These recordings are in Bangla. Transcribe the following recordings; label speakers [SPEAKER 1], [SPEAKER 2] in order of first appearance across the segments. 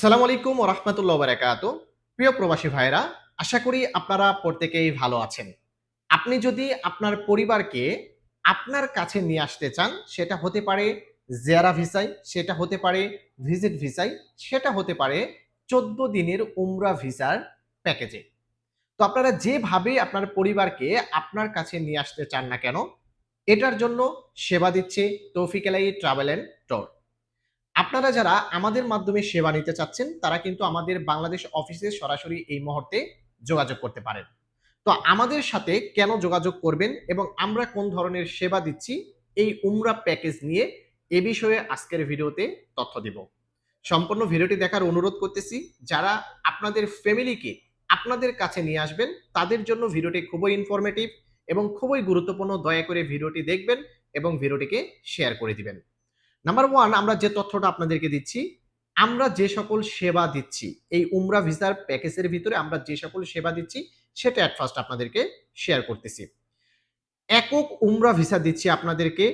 [SPEAKER 1] আসসালামু আলাইকুম ও রহমতুল্লাহ বারাকাত। প্রিয় প্রবাসী ভাইরা আশা করি আপনারা প্রত্যেকেই ভালো আছেন। আপনি যদি আপনার পরিবারকে আপনার কাছে নিয়ে আসতে চান, সেটা হতে পারে জেয়ারা ভিসাই সেটা হতে পারে ভিজিট ভিসাই সেটা হতে পারে চোদ্দ দিনের উমরা ভিসার প্যাকেজে। তো আপনারা যেভাবে আপনার পরিবারকে আপনার কাছে নিয়ে আসতে চান না কেন, এটার জন্য সেবা দিচ্ছে তৌফিক এলাই ট্রাভেল অ্যান্ড ট্যুর। আপনারা যারা আমাদের মাধ্যমে সেবা নিতে চাচ্ছেন, তারা কিন্তু আমাদের বাংলাদেশ অফিসে সরাসরি এই মুহূর্তে যোগাযোগ করতে পারেন। তো আমাদের সাথে কেন যোগাযোগ করবেন এবং আমরা কোন ধরনের সেবা দিচ্ছি, এই উমরা প্যাকেজ নিয়ে এ বিষয়ে আজকের ভিডিওতে তথ্য দিব। সম্পূর্ণ ভিডিওটি দেখার অনুরোধ করতেছি, যারা আপনাদের ফ্যামিলিকে আপনাদের কাছে নিয়ে আসবেন, তাদের জন্য ভিডিওটি খুবই ইনফরমেটিভ এবং খুবই গুরুত্বপূর্ণ। দয়া করে ভিডিওটি দেখবেন এবং ভিডিওটিকে শেয়ার করে দিবেন। নাম্বার ওয়ান আমরা যে তথ্যটা আপনাদেরকে দিচ্ছি, আমরা যে সকল সেবা দিচ্ছি, এই উমরা ভিসার প্যাকেজের ভিতরে আমরা যে সকল সেবা দিচ্ছি, সেটা অ্যাট ফার্স্ট আপনাদেরকে শেয়ার করতেছি। একক উমরা ভিসা দিচ্ছি আপনাদেরকে,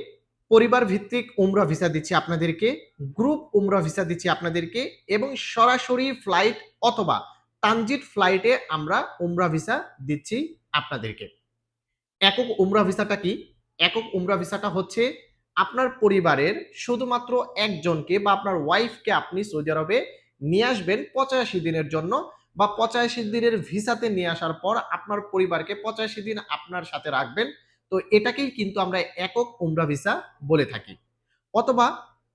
[SPEAKER 1] পরিবার ভিত্তিক উমরা ভিসা দিচ্ছি আপনাদেরকে গ্রুপ উমরা ভিসা দিচ্ছি আপনাদেরকে, এবং সরাসরি ফ্লাইট অথবা ট্রানজিট ফ্লাইটে আমরা উমরা ভিসা দিচ্ছি আপনাদেরকে। একক উমরা ভিসাটা কি? একক উমরা ভিসাটা হচ্ছে আপনার পরিবারের শুধুমাত্র একজনকে বা আপনার ওয়াইফকে আপনি সৌদি আরবে নিয়ে আসবেন পঁচাশি দিনের জন্য বা পঁচাশি দিনের ভিসাতে নিয়ে আসার পর আপনার পরিবারকে পঁচাশি দিন আপনার সাথে রাখবেন। তো এটাকেই কিন্তু আমরা একক উমরা ভিসা বলে থাকি। অথবা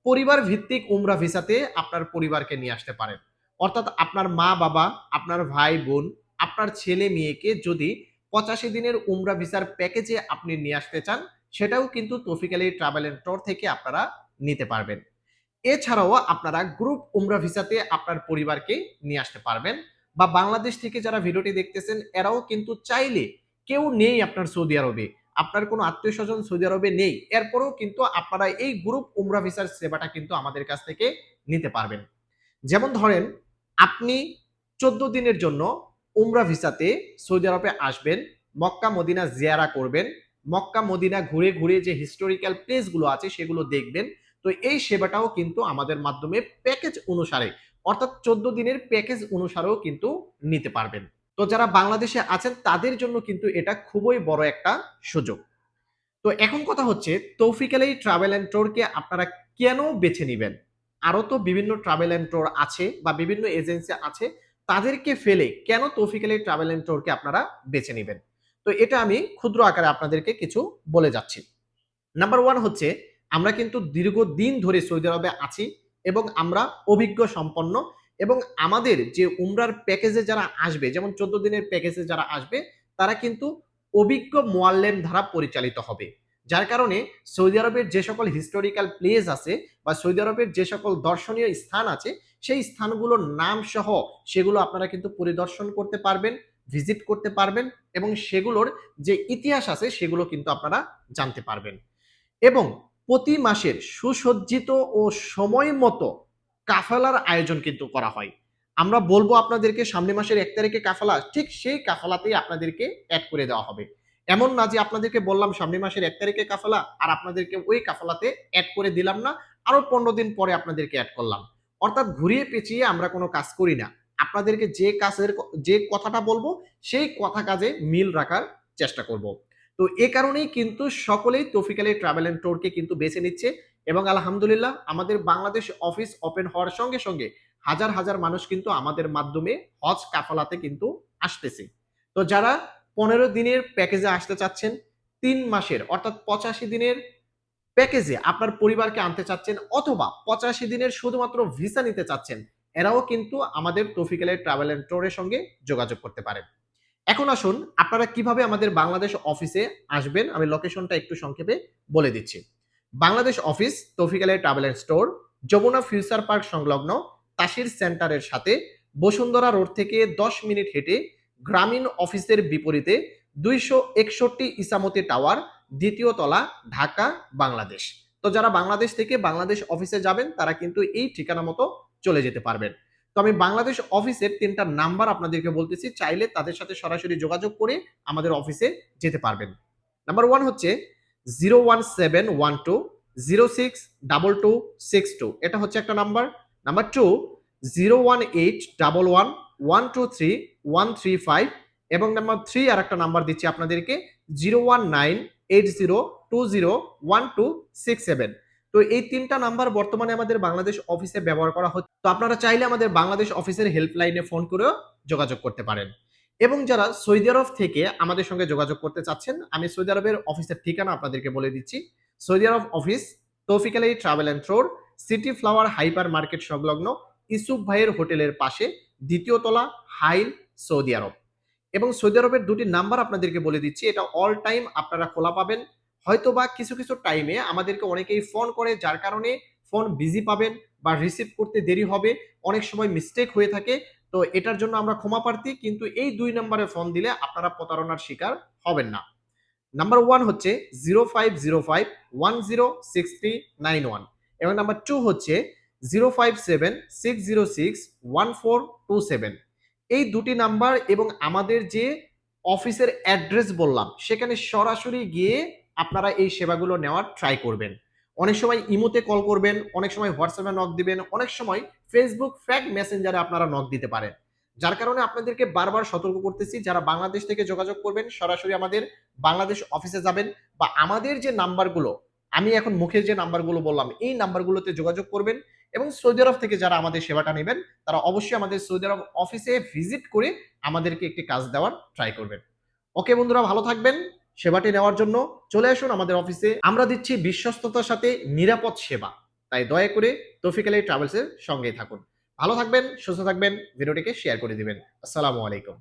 [SPEAKER 1] পরিবার ভিত্তিক উমরা ভিসাতে আপনার পরিবারকে নিয়ে আসতে পারেন। অর্থাৎ আপনার মা বাবা, আপনার ভাই বোন, আপনার ছেলে মেয়েকে যদি পঁচাশি দিনের উমরা ভিসার প্যাকেজে আপনি নিয়ে আসতে চান সেটাও কিন্তু তৌফিক আলী ট্রাভেল এন্ড ট্যুর থেকে আপনারা নিতে পারবেন। এছাড়াও আপনারা গ্রুপ উমরা ভিসাতে আপনার পরিবারকে নিয়ে আসতে পারবেন বা বাংলাদেশ থেকে যারা ভিডিওটি দেখতেছেন, এরাও কিন্তু চাইলে কেউ নেই আপনার সৌদি আরবে। আপনার কোনো আত্মীয় স্বজন সৌদি আরবে নেই, এরপরেও কিন্তু আপনারা এই গ্রুপ উমরা ভিসার সেবাটা কিন্তু আমাদের কাছ থেকে নিতে পারবেন। যেমন ধরেন, আপনি চোদ্দ দিনের জন্য উমরা ভিসাতে সৌদি আরবে আসবেন, মক্কা, মদিনা জিয়ারা করবেন মক্কা, মদিনা ঘুরে ঘুরে যে হিস্টোরিক্যাল প্লেসগুলো আছে সেগুলো দেখবেন। তো এই সেবাটাও কিন্তু আমাদের মাধ্যমে প্যাকেজ অনুসারে, অর্থাৎ চোদ্দ দিনের প্যাকেজ অনুসারেও কিন্তু নিতে পারবেন। তো যারা বাংলাদেশে আছেন, তাদের জন্য কিন্তু এটা খুবই বড় একটা সুযোগ। তো এখন কথা হচ্ছে, তৌফিক আলী ট্রাভেল অ্যান্ড ট্যুরকে আপনারা কেন বেছে নেবেন? আরও তো বিভিন্ন ট্রাভেল অ্যান্ড ট্যুর আছে বা বিভিন্ন এজেন্সি আছে, তাদেরকে ফেলে কেন তৌফিক আলী ট্রাভেল অ্যান্ড ট্যুরকে আপনারা বেছে নেবেন? তো এটা আমি ক্ষুদ্র আকারে আপনাদেরকে কিছু বলে যাচ্ছি। নাম্বার ওয়ান হচ্ছে, আমরা কিন্তু দীর্ঘদিন ধরে সৌদি আরবে আছি এবং আমরা অভিজ্ঞ সম্পন্ন এবং আমাদের যে উমরার প্যাকেজে যারা আসবে, যেমন চোদ্দ দিনের প্যাকেজে যারা আসবে, তারা কিন্তু অভিজ্ঞ মোয়াল্লেম দ্বারা পরিচালিত হবে। যার কারণে সৌদি আরবের যে সকল হিস্টোরিক্যাল প্লেস আছে বা সৌদি আরবের যে সকল দর্শনীয় স্থান আছে, সেই স্থানগুলোর নাম সহ সেগুলো আপনারা কিন্তু পরিদর্শন করতে পারবেন। ভিজিট করতে পারবেন এবং সেগুলোর যে ইতিহাস আছে সেগুলো কিন্তু আপনারা জানতে পারবেন। এবং প্রতি মাসের সুসজ্জিত ও সময় মতো কাফেলার আয়োজন কিন্তু করা হয়। আমরা বলব আপনাদেরকে সামনে মাসের এক তারিখে কাফেলা, ঠিক সেই কাফেলাতেই আপনাদেরকে অ্যাড করে দেওয়া হবে। এমন না যে আপনাদেরকে বললাম সামনে মাসের এক তারিখে কাফেলা আর আপনাদেরকে ওই কাফেলাতে অ্যাড করে দিলাম না আরও পনেরো দিন পরে আপনাদেরকে অ্যাড করলাম। অর্থাৎ ঘুরিয়ে পেঁচিয়ে আমরা কোনো কাজ করি না। আপনাদেরকে যে কাজের যে কথাটা বলব, সেই কথা কাজে মিল রাখার চেষ্টা করব। তো এ কারণেই কিন্তু সকলেই তৌফিক আলী ট্রাভেল অ্যান্ড ট্যুরকে কিন্তু বেছে নিচ্ছে এবং আলহামদুলিল্লাহ আমাদের বাংলাদেশ অফিস ওপেন হওয়ার সঙ্গে সঙ্গে হাজার হাজার মানুষ কিন্তু আমাদের মাধ্যমে হজ কাফালাতে কিন্তু আসতেছে। তো যারা পনেরো দিনের প্যাকেজে আসতে চাচ্ছেন, তিন মাসের অর্থাৎ পঁচাশি দিনের প্যাকেজে আপনার পরিবারকে আনতে চাচ্ছেন অথবা পঁচাশি দিনের শুধুমাত্র ভিসা নিতে চাচ্ছেন এরাও কিন্তু আমাদের তৌফিকালের ট্রাভেল অ্যান্ড ট্যুরের সঙ্গে যোগাযোগ করতে পারেন এখন আসুন, আপনারা কীভাবে আমাদের বাংলাদেশ অফিসে আসবেন? আমি লোকেশনটা একটু সংক্ষেপে বলে দিচ্ছি। Bangladesh office তৌফিকালের travel and store Jamuna future park সংলগ্ন তাসির সেন্টারের সাথে বসুন্ধরা রোড থেকে দশ মিনিট হেঁটে গ্রামীণ অফিসের বিপরীতে দুইশো একষট্টি ইসামতি টাওয়ার দ্বিতীয় তলা, ঢাকা, বাংলাদেশ। তো যারা বাংলাদেশ থেকে বাংলাদেশ অফিসে যাবেন, তারা কিন্তু এই ঠিকানা মতো চলে যেতে পারবেন। তো আমি বাংলাদেশ অফিসের তিনটা নাম্বার আপনাদেরকে বলতেছি, চাইলে তাদের সাথে সরাসরি যোগাযোগ করে আমাদের অফিসে যেতে পারবেন। নাম্বার ওয়ান হচ্ছে zero one seven one two zero six double two six two এটা হচ্ছে একটা number. Number two zero one eight double one one two three one three five এবং নাম্বার থ্রি আর একটা নাম্বার দিচ্ছি আপনাদেরকে zero one nine eight zero two zero one two six seven তো এই তিনটা নাম্বার বর্তমানে আমাদের বাংলাদেশ অফিসে ব্যবহার করা হচ্ছে। তো আপনারা চাইলে আমাদের বাংলাদেশ অফিসের হেল্পলাইনে ফোন করেও যোগাযোগ করতে পারেন। এবং যারা সৌদি আরব থেকে আমাদের সঙ্গে যোগাযোগ করতে চাচ্ছেন, আমি সৌদি আরবের অফিসের ঠিকানা আপনাদেরকে বলে দিচ্ছি। Saudi Arab office Taufiq Ali travel and store city flower hypermarket সংলগ্ন ইসুফ ভাইয়ের হোটেলের পাশে দ্বিতীয় তলা, হাইল, সৌদি আরব। এবং সৌদি আরবের দুটি নাম্বার আপনাদেরকে বলে দিচ্ছি, এটা অল টাইম আপনারা খোলা পাবেন। হয়তো বা কিছু কিছু টাইমে আমাদেরকে অনেকেই ফোন করে, যার কারণে ফোন বিজি পাবেন বা রিসিভ করতে দেরি হবে। অনেক সময় মিস্টেক হয়ে থাকে, তো এটার জন্য আমরা ক্ষমা প্রার্থী, কিন্তু এই দুই নম্বরে ফোন দিলে আপনারা প্রতারণার শিকার হবেন না। নাম্বার ওয়ান হচ্ছে zero five zero five one zero six three nine one এবং নাম্বার টু হচ্ছে zero five seven six zero six one four two seven এই দুটি নাম্বার এবং আমাদের যে অফিসের অ্যাড্রেস বললাম, সেখানে সরাসরি গিয়ে আপনারা এই সেবাগুলো নেওয়ার ট্রাই করবেন। অনেক সময় ইমোতে কল করবেন, অনেক সময় হোয়াটসঅ্যাপে নক দিবেন, অনেক সময় ফেসবুক ফ্যাক মেসেঞ্জারে আপনারা নক দিতে পারেন। যার কারণে আপনাদেরকে বারবার সতর্ক করতেছি, যারা বাংলাদেশ থেকে যোগাযোগ করবেন, সরাসরি আমাদের বাংলাদেশ অফিসে যাবেন বা আমাদের যে নাম্বারগুলো আমি এখন মুখের যে নাম্বারগুলো বললাম, এই নাম্বারগুলোতে যোগাযোগ করবেন এবং সৌদি আরব থেকে যারা আমাদের সেবাটা নেবেন, তারা অবশ্যই আমাদের সৌদি আরব অফিসে ভিজিট করে আমাদেরকে একটি কাজ দেওয়ার ট্রাই করবেন। ওকে বন্ধুরা, ভালো থাকবেন। সেবাটি নেওয়ার জন্য চলে আসুন আমাদের অফিসে। আমরা দিচ্ছি বিশ্বস্ততার সাথে নিরাপদ সেবা। তাই দয়া করে তৌফিক আলী ট্রাভেলসের সঙ্গেই থাকুন। ভালো থাকবেন, সুস্থ থাকবেন, ভিডিওটিকে শেয়ার করে দিবেন। আসসালামু আলাইকুম।